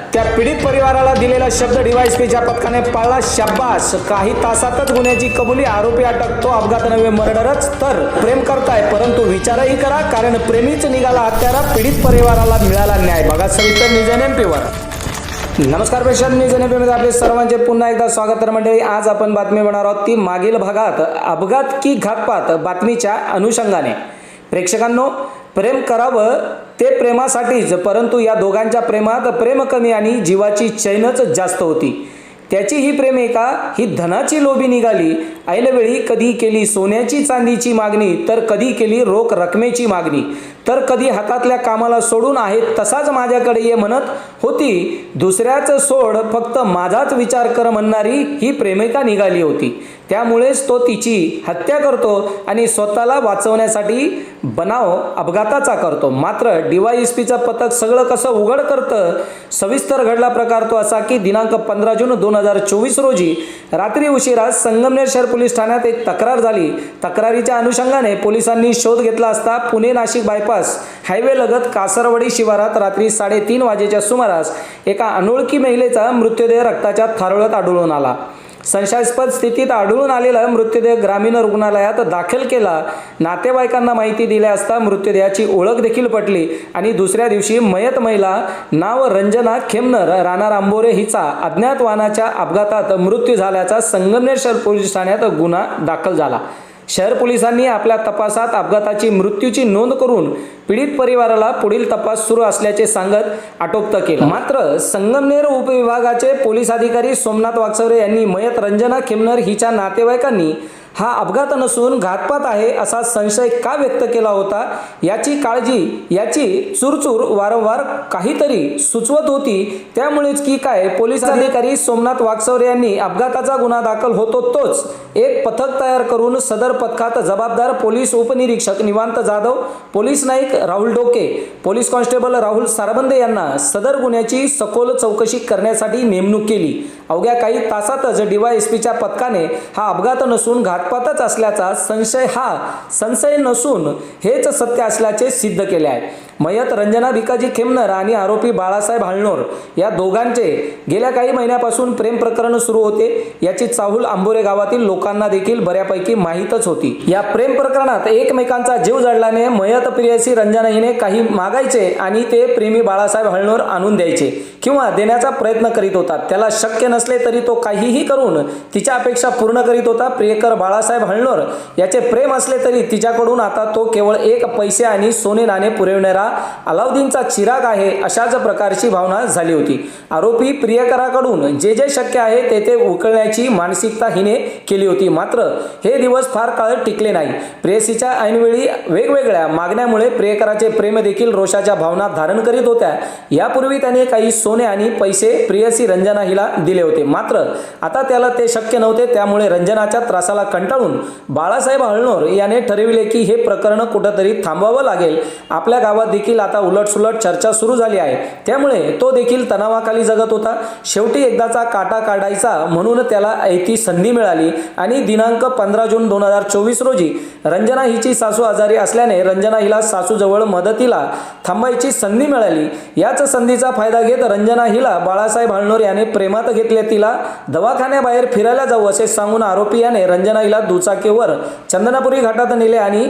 त्या पीडित परिवाराला दिलेला शब्द डीवायएसपीच्या पथकाने पाळला शब्बास काही तासातच गुन्ह्याची कबुली आरोपी अटक तो अपघात नव्हे मर्डरच. तर प्रेम करताय परंतु विचारही करा कारण प्रेमीच निघाला हत्यारा पीडित परिवाराला मिळाला न्याय. बघा सविस्तर निजन एमपीवर नमस्कार प्रेक्षक निजन एमपीमध्ये आपले सर्वांचे पुन्हा एकदा स्वागत तर मंडळी आज आपण बातमी बनणार आहोत ती मागील भागात अपघात की घातपात बातमीच्या अनुषंगाने. प्रेक्षकांनो प्रेम करावं ते प्रेमासाठीच परंतु या दोघांच्या प्रेमात प्रेम कमी आणि जीवाची चैनच जास्त होती. त्याची ही प्रेमिका ही धनाची लोभी निघाली. ऐनवेळी कधी केली सोन्याची चांदीची मागणी तर कधी केली रोख रकमेची मागणी. तर कधी हातातल्या कामाला सोडून आहे तसाच माझ्याकडे ये म्हणत होती. दुसऱ्याच सोड फक्त माझाच विचार कर म्हणणारी ही प्रेमिका निघाली होती. त्यामुळेच तो तिची हत्या करतो आणि स्वतःला वाचवण्यासाठी बनाव अपघाताचा करतो. मात्र डीवायएसपीचं पथक सगळं कसं उघड करतं? सविस्तर घडला प्रकार तो असा की दिनांक पंधरा जून दोन हजार चोवीस रोजी रात्री उशिरा संगमनेर शहर पोलीस ठाण्यात एक तक्रार झाली. तक्रारीच्या अनुषंगाने पोलिसांनी शोध घेतला असता पुणे नाशिक बायपास प्रवास हायवेलगत कासरवडी शिवारात रात्री साडेतीन वाजेच्या सुमारास एका अनोळखी महिलेचा मृतदेह रक्ताच्या थारोळ्यात आढळून आला. संशयास्पद स्थितीत आढळून आलेला मृतदेह ग्रामीण रुग्णालयात दाखल केला. नातेवाईकांना माहिती दिल्या असता मृतदेहाची ओळख देखील पटली आणि दुसऱ्या दिवशी मयत महिला नाव रंजना खेमनर राणा रांबोरे हिचा अज्ञात वाहनाच्या अपघातात मृत्यू झाल्याचा संगमनेर शहर पोलीस ठाण्यात गुन्हा दाखल झाला. शहर पोलिसांनी आपल्या तपासात अपघाताची मृत्यूची नोंद करून पीडित परिवाराला पुढील तपास सुरू असल्याचे सांगत आटोपत केलं. मात्र संगमनेर उपविभागाचे पोलीस अधिकारी सोमनाथ वागचौरे यांनी मयत रंजना खेमनर हिच्या नातेवाईकांनी हा अपघात नसून घातपात आहे असा संशय का व्यक्त केला होता? याची काळजी याची चुरचूर वारंवार काहीतरी सुचवत होती. त्यामुळेच की काय पोलीस अधिकारी सोमनाथ वागचौरे यांनी अपघाताचा गुन्हा दाखल होतो तोच. एक पथक तयार करून सदर पथकात जबाबदार पोलीस उपनिरीक्षक निवांत जाधव पोलीस नाईक राहुल डोके पोलीस कॉन्स्टेबल राहुल सारबंदे यांना सदर गुन्ह्याची सखोल चौकशी करण्यासाठी नेमणूक केली. अवघ्या काही तासातच डीवायएसपीच्या पथकाने हा अपघात नसून घातपातच असल्याचा संशय हा संशय नसून हेच सत्य असल्याचे सिद्ध केले आहे. मयत रंजना भिकाजी खेमनर आणि आरोपी बाळासाहेब हळणोर या दोघांचे गेल्या काही महिन्यापासून प्रेम प्रकरण सुरू होते. याची चाहूल आंबोरे गावातील लोकांना देखील बऱ्यापैकी माहीतच होती. या प्रेम प्रकरणात एकमेकांचा जीव जडल्याने मयत प्रियसी रंजना हिने काही मागायचे आणि ते प्रेमी बाळासाहेब हळणोर आणून द्यायचे. किंवा देण्याचा प्रयत्न करीत होता. त्याला शक्य नसले तरी तो काहीही करून तिच्या अपेक्षा पूर्ण करीत होता. प्रियकर बाळासाहेब हळणोर याचे प्रेम असले तरी तिच्याकडून आता तो केवळ एक पैसे आणि सोने नाणे पुरविणारा अलाउद्दीनचा चिराग आहे अशाच प्रकारची भावना झाली होती. आरोपी प्रियकराकडून जे जे शक्य आहे ते ते उकळण्याची मानसिकता हिने केली होती. मात्र हे दिवस फार काळ टिकले नाही. प्रेयसीच्या ऐनवेळी वेगवेगळ्या मागण्यामुळे प्रियकराचे प्रेम देखील रोषाच्या भावना धारण करीत होत्या. यापूर्वी त्याने काही सोने आणि पैसे प्रियसी रंजना हिला दिले होते. मात्र आता त्याला ते शक्य नव्हते त्यामुळे रंजनाच्या त्रासाला कंटाळून बाळासाहेब हळणोर याने ठरविले की हे प्रकरण कुठंतरी थांबवावं लागेल. आपल्या गावात देखील आता उलटसुलट चर्चा सुरू झाली आहे. त्यामुळे तो देखील तणावाखाली जगत होता. शेवटी एकदाचा काटा काढायचा म्हणून त्याला ऐती संधी मिळाली आणि दिनांक पंधरा जून दोन हजार चोवीस रोजी रंजना हिची सासू आजारी असल्याने रंजना हिला सासूजवळ मदतीला थांबायची संधी मिळाली. याच संधीचा फायदा घेत रंजना हिला बाळासाहेब हळणोर याने प्रेमात घेतले. तिला दवाखान्याबाहेर फिरायला जाऊ असे सांगून आरोपी याने रंजना हिला दुचाकीवर चंदनापुरी घाटात नेले आणि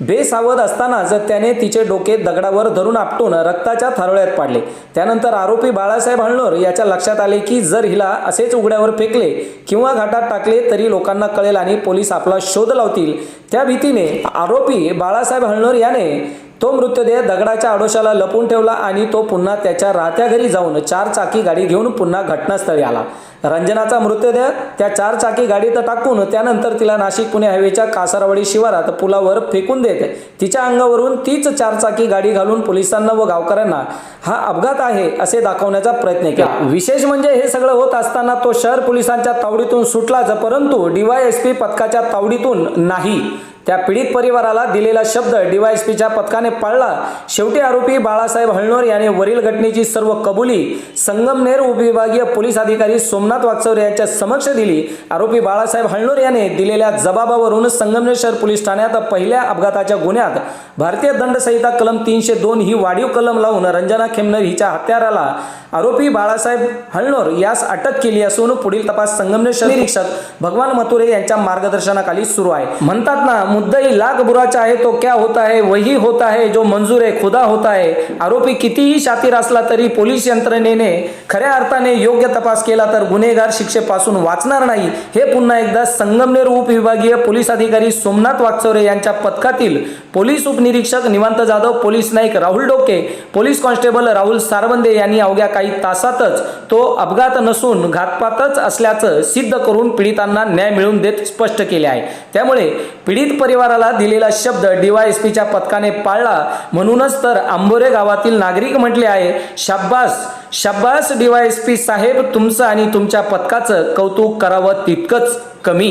बेसावध असतानाच त्याने तिचे डोके दगडावर धरून आपटून रक्ताच्या थारोळ्यात पाडले. त्यानंतर आरोपी बाळासाहेब हळणोर याच्या लक्षात आले की जर हिला असेच उघड्यावर फेकले किंवा घाटात टाकले तरी लोकांना कळेल आणि पोलीस आपला शोध लावतील. त्या भीतीने आरोपी बाळासाहेब हळणोर याने तो मृतदेह दगडाच्या आडोशाला लपून ठेवला आणि तो पुन्हा त्याच्या राहत्या घरी जाऊन चार चाकी गाडी घेऊन पुन्हा घटनास्थळी आला. रंजनाचा मृतदेह त्या चार चाकी गाडीत टाकून त्यानंतर तिला नाशिक पुणे हायवेच्या कासारवाडी शिवारात पुलावर फेकून देत तिच्या अंगावरून तीच चार चाकी गाडी घालून पोलिसांना व गावकऱ्यांना हा अपघात आहे असे दाखवण्याचा प्रयत्न केला. विशेष म्हणजे हे सगळं होत असताना तो शहर पोलिसांच्या तावडीतून सुटलाच परंतु डीवायएसपी पथकाच्या तावडीतून नाही. त्या पीडित परिवाराला दिलेला शब्द डीवायएसपीच्या पथकाने पाळला. शेवटी आरोपी बाळासाहेब हळणोर याने वरील घटनेची सर्व कबुली संगमनेर उपविभागीय पोलीस अधिकारी सोमनाथ वाकचौरे यांच्या समक्ष दिली. आरोपी बाळासाहेब हळणोर याने दिलेल्या जबाबावरून संगमनेर शहर पोलीस ठाण्यात पहिल्या अपघाताच्या गुन्ह्यात भारतीय दंड संहिता कलम तीनशे दोन ही वाढीव कलम लावून रंजना खेमनर हिच्या हत्याराला आरोपी बाळासाहेब हळणोर यास अटक केली असून पुढील तपास संगमनेर निरीक्षक भगवान मथुरे यांच्या मार्गदर्शनाखाली सुरू आहे. म्हणतात ना मुद्दाही लाख बुराचा आहे तो क्या होता है वही होता है जो मंजूर आहे खुदा होता आहे आरोपी कितीही शातीर असला तरी पोलीस यंत्रणेने खऱ्या अर्थाने योग्य तपास केला तर गुन्हेगार शिक्षेपासून वाचणार नाही. हे पुन्हा एकदा संगमनेर उपविभागीय पोलीस अधिकारी सोमनाथ वागचौरे यांच्या पथकातील पोलीस उपनिरीक्षक निवांत जाधव पोलीस नाईक राहुल डोके पोलीस कॉन्स्टेबल राहुल सारवंदे यांनी अवघ्या काही तासातच तो अपघात नसून घातपातच असल्याचं सिद्ध करून पीडितांना न्याय मिळवून देत स्पष्ट केले आहे. त्यामुळे पीडित परिवाराला दिलेला शब्द डीवायएसपीच्या पथकाने पाळला म्हणूनच तर आंबोरे गावातील नागरिक म्हटले आहे शाब्बास शाब्बास डीवायएसपी साहेब तुमचं आणि तुमच्या पथकाचं कौतुक करावं तितकंच कमी.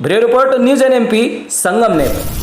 Bureau report news N M P Sangamner.